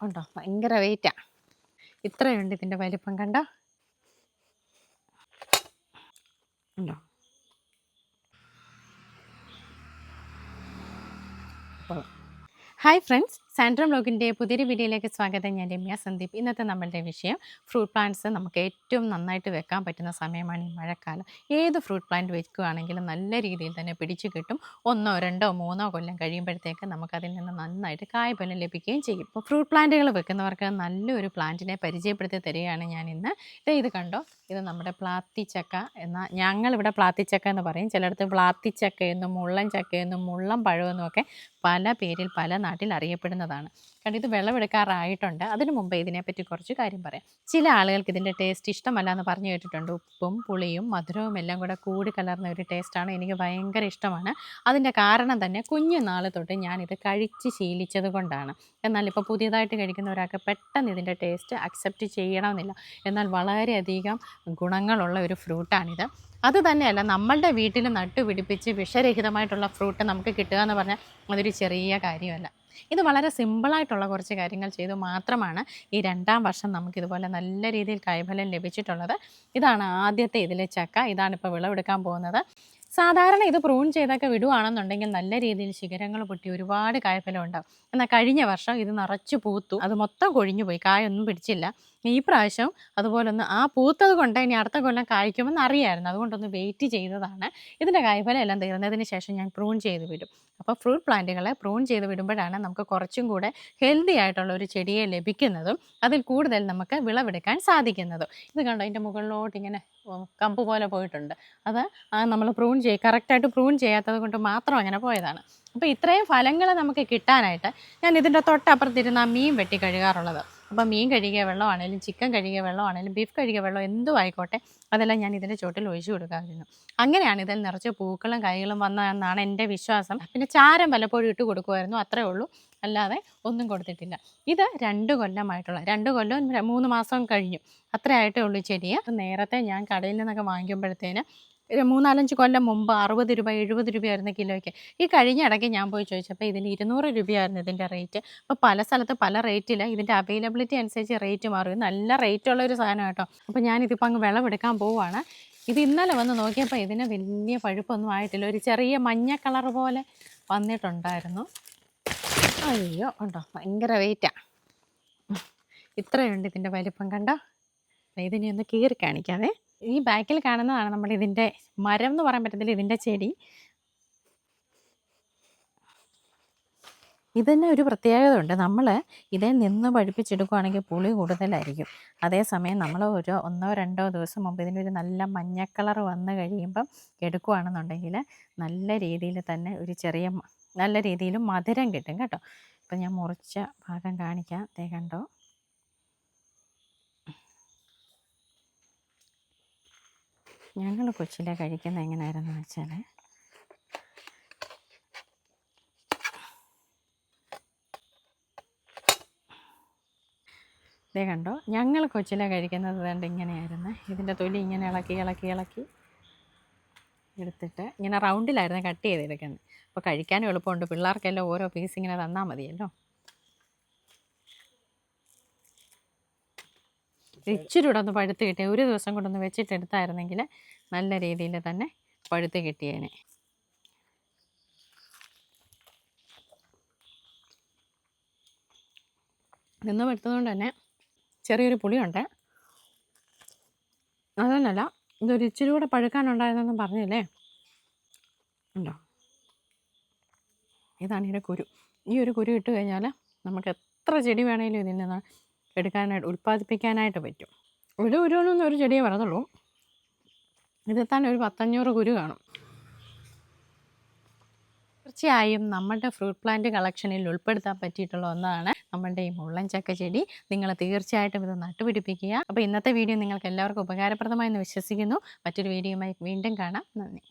ഉണ്ടോ ഭയങ്കര വെയിറ്റാ ഇത്രയുണ്ട് ഇതിന്റെ വലിപ്പം കണ്ടോ? ഉണ്ടോ. ഹായ് ഫ്രണ്ട്സ് സാൻഡ്രം ബ്ലോഗിന്റെ പുതിയൊരു വീഡിയോയിലേക്ക് സ്വാഗതം. ഞാൻ രമ്യ സന്ദീപ്. ഇന്നത്തെ നമ്മളുടെ വിഷയം ഫ്രൂട്ട് പ്ലാന്റ്സ് നമുക്ക് ഏറ്റവും നന്നായിട്ട് വെക്കാൻ പറ്റുന്ന സമയമാണ് ഈ മഴക്കാലം. ഏത് ഫ്രൂട്ട് പ്ലാന്റ് വെക്കുകയാണെങ്കിലും നല്ല രീതിയിൽ തന്നെ പിടിച്ചു കിട്ടും. ഒന്നോ രണ്ടോ മൂന്നോ കൊല്ലം കഴിയുമ്പോഴത്തേക്ക് നമുക്കതിൽ നിന്ന് നന്നായിട്ട് കായ്ഫലം ലഭിക്കുകയും ചെയ്യും. ഇപ്പോൾ ഫ്രൂട്ട് പ്ലാന്റുകൾ വെക്കുന്നവർക്ക് നല്ലൊരു പ്ലാന്റിനെ പരിചയപ്പെടുത്തി തരികയാണ് ഞാൻ ഇന്ന്. ഇതേ ഇത് കണ്ടോ? ഇത് നമ്മുടെ പ്ലാത്തിച്ചക്ക എന്ന ഞങ്ങളിവിടെ പ്ലാത്തിച്ചക്ക എന്ന് പറയും. ചിലയിടത്ത് പ്ലാത്തിച്ചക്കയെന്നും മുള്ളൻ ചക്കയെന്നും മുള്ളം പഴമെന്നും ഒക്കെ പല പേരിൽ പല നാട്ടിൽ അറിയപ്പെടുന്നതാണ് കാരണം ഇത് വിളവെടുക്കാറായിട്ടുണ്ട്. അതിനു മുമ്പ് ഇതിനെപ്പറ്റി കുറച്ച് കാര്യം പറയാം. ചില ആളുകൾക്ക് ഇതിന്റെ ടേസ്റ്റ് ഇഷ്ടമല്ല എന്ന് പറഞ്ഞു കേട്ടിട്ടുണ്ട്. ഉപ്പും പുളിയും മധുരവും എല്ലാം കൂടെ കൂടി കലർന്ന ഒരു ടേസ്റ്റാണ് എനിക്ക് ഭയങ്കര ഇഷ്ടമാണ്. അതിന്റെ കാരണം തന്നെ കുഞ്ഞു നാൾ തൊട്ട് ഞാനിത് കഴിച്ച് ശീലിച്ചത് കൊണ്ടാണ്. എന്നാൽ ഇപ്പോൾ പുതിയതായിട്ട് കഴിക്കുന്ന ഒരാൾക്ക് പെട്ടെന്ന് ഇതിന്റെ ടേസ്റ്റ് അക്സെപ്റ്റ് ചെയ്യണമെന്നില്ല. എന്നാൽ വളരെയധികം ഗുണങ്ങളുള്ള ഒരു ഫ്രൂട്ടാണിത്. അത് തന്നെയല്ല നമ്മളുടെ വീട്ടിൽ നട്ടുപിടിപ്പിച്ച് വിഷരഹിതമായിട്ടുള്ള ഫ്രൂട്ട് നമുക്ക് കിട്ടുക എന്ന് പറഞ്ഞാൽ അതൊരു ചെറിയ കാര്യമല്ല. ഇത് വളരെ സിമ്പിളായിട്ടുള്ള കുറച്ച് കാര്യങ്ങൾ ചെയ്തു മാത്രമാണ് ഈ രണ്ടാം വർഷം നമുക്ക് ഇതുപോലെ നല്ല രീതിയിൽ കൈഫലം ലഭിച്ചിട്ടുള്ളത്. ഇതാണ് ആദ്യത്തെ ഇതിലെ ചക്ക. ഇതാണ് ഇപ്പോൾ വിളവെടുക്കാൻ പോകുന്നത്. സാധാരണ ഇത് പ്രൂൺ ചെയ്തൊക്കെ വിടുവാണെന്നുണ്ടെങ്കിൽ നല്ല രീതിയിൽ ശിഖരങ്ങൾ പൊട്ടി ഒരുപാട് കായ്ഫലം ഉണ്ടാവും. എന്നാൽ കഴിഞ്ഞ വർഷം ഇത് നിറച്ചു പൂത്തു. അത് മൊത്തം കൊഴിഞ്ഞു പോയി കായൊന്നും പിടിച്ചില്ല. ഈ പ്രാവശ്യം അതുപോലെ ഒന്ന് ആ പൂത്തത് കൊണ്ട് ഇനി അടുത്ത കൊല്ലം കായ്ക്കുമെന്ന് അറിയായിരുന്നു. അതുകൊണ്ടൊന്ന് വെയിറ്റ് ചെയ്തതാണ്. ഇതിന്റെ കായ്ഫലം എല്ലാം തീർന്നതിന് ശേഷം ഞാൻ പ്രൂൺ ചെയ്ത് വിടും. അപ്പോൾ ഫ്രൂട്ട് പ്ലാന്റുകളെ പ്രൂൺ ചെയ്ത് വിടുമ്പോഴാണ് നമുക്ക് കുറച്ചും കൂടെ ഹെൽത്തി ആയിട്ടുള്ള ഒരു ചെടിയെ ലഭിക്കുന്നതും അതിൽ കൂടുതൽ നമുക്ക് വിളവെടുക്കാൻ സാധിക്കുന്നതും. ഇത് കണ്ടോ? അതിന്റെ മുകളിലോട്ട് ഇങ്ങനെ കമ്പ് പോലെ പോയിട്ടുണ്ട്. അത് നമ്മൾ പ്രൂൺ ചെയ്യ കറക്റ്റായിട്ട് പ്രൂൺ ചെയ്യാത്തത് കൊണ്ട് മാത്രം അങ്ങനെ പോയതാണ്. അപ്പോൾ ഇത്രയും ഫലങ്ങൾ നമുക്ക് കിട്ടാനായിട്ട് ഞാൻ ഇതിന്റെ തൊട്ടപ്പുറത്തിരുന്ന് ആ മീൻ വെട്ടി കഴുകാറുള്ളത്. അപ്പോൾ മീൻ കഴുകിയ വെള്ളമാണേലും ചിക്കൻ കഴുകിയ വെള്ളമാണേലും ബീഫ് കഴുകിയ വെള്ളം എന്തും ആയിക്കോട്ടെ അതെല്ലാം ഞാൻ ഇതിന്റെ ചോട്ടിൽ ഒഴിച്ചു കൊടുക്കാമായിരുന്നു അങ്ങനെയാണ് ഇതിൽ നിറച്ച് പൂക്കളും കൈകളും വന്നതെന്നാണ് എന്റെ വിശ്വാസം. പിന്നെ ചാരം പലപ്പോഴും ഇട്ട് കൊടുക്കുമായിരുന്നു അത്രേ ഉള്ളൂ. അല്ലാതെ ഒന്നും കൊടുത്തിട്ടില്ല. ഇത് രണ്ട് കൊല്ലമായിട്ടുള്ള രണ്ട് കൊല്ലം മൂന്ന് മാസം കഴിഞ്ഞു. അത്രയായിട്ടേ ഉള്ളൂ ചെടിയെ. നേരത്തെ ഞാൻ കടയിൽ നിന്നൊക്കെ വാങ്ങിക്കുമ്പോഴത്തേന് ഒരു മൂന്നാലഞ്ച് കൊല്ലം മുമ്പ് അറുപത് രൂപ എഴുപത് രൂപയായിരുന്നു കിലോയ്ക്ക്. ഈ കഴിഞ്ഞ ഇടയ്ക്ക് ഞാൻ പോയി ചോദിച്ചപ്പോൾ ഇതിന് ഇരുന്നൂറ് രൂപയായിരുന്നു ഇതിന്റെ റേറ്റ് അപ്പോൾ പല സ്ഥലത്ത് പല റേറ്റിൽ ഇതിന്റെ അവൈലബിലിറ്റി അനുസരിച്ച് റേറ്റ് മാറും. നല്ല റേറ്റ് ഉള്ള ഒരു സാധനം കേട്ടോ. അപ്പോൾ ഞാനിതിപ്പോൾ അങ്ങ് വിളവെടുക്കാൻ പോവുകയാണ് ഇത് ഇന്നലെ വന്ന് നോക്കിയപ്പോൾ ഇതിന് വലിയ പഴുപ്പൊന്നും ആയിട്ടില്ല. ഒരു ചെറിയ മഞ്ഞ കളർ പോലെ വന്നിട്ടുണ്ടായിരുന്നു. അയ്യോ ഉണ്ടോ? ഭയങ്കര വെയിറ്റാണ് ഇത്രയുണ്ട് ഇതിന്റെ വലിപ്പം കണ്ടോ? ഇതിനെ ഒന്ന് കീറി കാണിക്കാവേ. ഈ ബാക്കിൽ കാണുന്നതാണ് നമ്മൾ ഇതിന്റെ മരം എന്ന് പറയാൻ പറ്റത്തില്ല ഇതിന്റെ ചെടി. ഇതിന് ഒരു പ്രത്യേകത ഉണ്ട്. നമ്മൾ ഇതിൽ നിന്ന് പഴുപ്പിച്ചെടുക്കുകയാണെങ്കിൽ പുളി കൂടുതലായിരിക്കും. അതേസമയം നമ്മൾ ഒരു ഒന്നോ രണ്ടോ ദിവസം മുമ്പ് ഇതിനൊരു നല്ല മഞ്ഞ കളർ വന്ന് കഴിയുമ്പം എടുക്കുകയാണെന്നുണ്ടെങ്കിൽ നല്ല രീതിയിൽ തന്നെ ഒരു ചെറിയ നല്ല രീതിയിൽ മധുരം കിട്ടും കേട്ടോ. ഇപ്പം ഞാൻ മുറിച്ച ഭാഗം കാണിക്കാം. ദേ കണ്ടോ? ഞങ്ങൾ കൊച്ചിലെ കഴിക്കുന്നത് എങ്ങനെയായിരുന്നു വെച്ചാൽ ഇതേ കണ്ടോ? ഞങ്ങൾ കൊച്ചിലെ കഴിക്കുന്നത് കണ്ട് ഇങ്ങനെയായിരുന്നു. ഇതിന്റെ തൊലി ഇങ്ങനെ ഇളക്കി ഇളക്കി ഇളക്കി എടുത്തിട്ട് ഇങ്ങനെ റൗണ്ടിലായിരുന്നു കട്ട് ചെയ്തെടുക്കുന്നത്. അപ്പോൾ കഴിക്കാനും എളുപ്പമുണ്ട്. പിള്ളേർക്കെല്ലാം ഓരോ പീസ് ഇങ്ങനെ തന്നാൽ മതിയല്ലോ. ഇച്ചിരി കൂടെ ഒന്ന് പഴുത്ത് കിട്ടിയ ഒരു ദിവസം കൊണ്ടൊന്ന് വെച്ചിട്ട് എടുത്തായിരുന്നെങ്കിൽ നല്ല രീതിയിൽ തന്നെ പഴുത്ത് കിട്ടിയേനെ. നിന്ന് പഴുത്തതുകൊണ്ട് തന്നെ ചെറിയൊരു പുളിയുണ്ട്. അതൊന്നല്ല ഇതൊരു ഇച്ചിരി കൂടെ പഴുക്കാനുണ്ടായിരുന്നെന്ന് പറഞ്ഞില്ലേ? ഉണ്ടോ? ഇതാണ് ഇതിന്റെ കുരു. ഈ ഒരു കുരു ഇട്ട് കഴിഞ്ഞാൽ നമുക്ക് എത്ര ചെടി വേണമെങ്കിലും ഇതിൽ നിന്ന് എടുക്കാനായിട്ട് ഉൽപ്പാദിപ്പിക്കാനായിട്ട് പറ്റും. ഒരു ഉരുവിനൊന്നും ഒരു ചെടിയെ വരത്തുള്ളൂ. ഇതിൽ തന്നെ ഒരു പത്തഞ്ഞൂറ് കുരു കാണും. തീർച്ചയായും നമ്മുടെ ഫ്രൂട്ട് പ്ലാന്റ് കളക്ഷനിൽ ഉൾപ്പെടുത്താൻ പറ്റിയിട്ടുള്ള ഒന്നാണ് നമ്മളുടെ ഈ മുള്ളൻ ചക്ക ചെടി. നിങ്ങൾ തീർച്ചയായിട്ടും ഇത് നട്ടുപിടിപ്പിക്കുക. അപ്പോൾ ഇന്നത്തെ വീഡിയോ നിങ്ങൾക്ക് എല്ലാവർക്കും ഉപകാരപ്രദമായെന്ന് വിശ്വസിക്കുന്നു. മറ്റൊരു വീഡിയോയുമായി വീണ്ടും കാണാം. നന്ദി.